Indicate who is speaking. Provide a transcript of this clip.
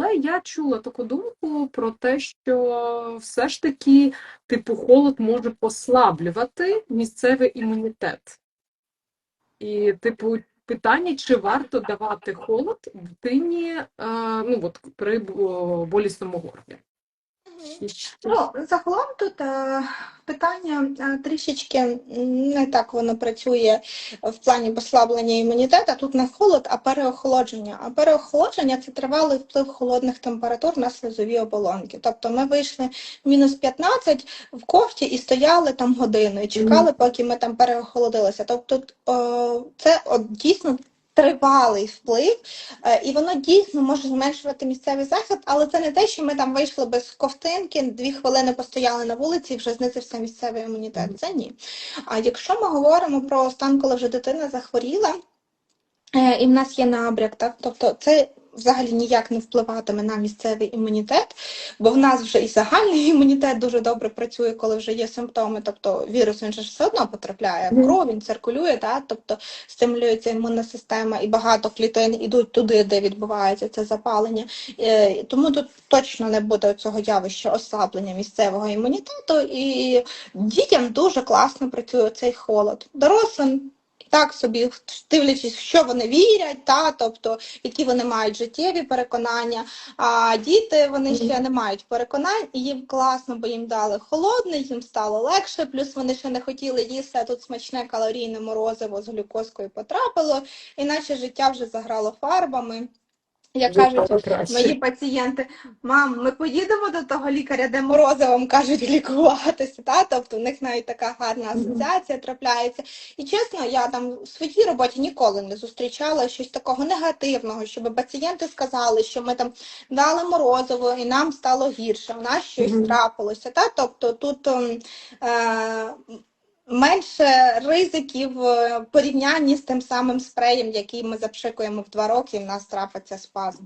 Speaker 1: Але я чула таку думку про те, що все ж таки, типу, холод може послаблювати місцевий імунітет. І, типу, питання, чи варто давати холод дитині е, ну, от, при бо- болісному горлі.
Speaker 2: Ну, загалом тут е, питання е, трішечки не так воно працює в плані послаблення імунітету. Тут не холод, а переохолодження. А переохолодження це тривалий вплив холодних температур на слизові оболонки. Тобто ми вийшли мінус 15 в кофті і стояли там годину і чекали, поки ми там переохолодилися. Тобто о, це от, дійсно. Тривалий вплив, е, і воно дійсно може зменшувати місцевий захід, але це не те, що ми там вийшли без ковтинки, дві хвилини постояли на вулиці і вже знизився місцевий імунітет. Це ні. А якщо ми говоримо про стан, коли вже дитина захворіла, е, і в нас є набряк, так тобто це взагалі ніяк не впливатиме на місцевий імунітет, бо в нас вже і загальний імунітет дуже добре працює, коли вже є симптоми. Тобто вірус він же все одно потрапляє в кров, він циркулює, так? тобто стимулюється імунна система, і багато клітин ідуть туди, де відбувається це запалення. Е, Тому тут точно не буде цього явища ослаблення місцевого імунітету, і дітям дуже класно працює цей холод. Дорослим. Так собі, дивлячись, що вони вірять, та, тобто, які вони мають життєві переконання. А діти вони ще не мають переконань, і їм класно, бо їм дали холодне, їм стало легше. Плюс вони ще не хотіли їсти, а тут смачне калорійне морозиво з глюкозкою потрапило, і наше життя вже заграло фарбами. Як кажуть,
Speaker 1: краще.
Speaker 2: Мої пацієнти, мам, ми поїдемо до того лікаря, де морозивом кажуть лікуватися. Та? Тобто в них навіть така гарна асоціація трапляється. І чесно, я там в своїй роботі ніколи не зустрічала щось такого негативного, щоб пацієнти сказали, що ми там дали морозиво і нам стало гірше, у нас щось трапилося. Та? Тобто тут ем, е, менше ризиків в порівнянні з тим самим спреєм, який ми запшикуємо в два роки, і в нас трапиться спазм.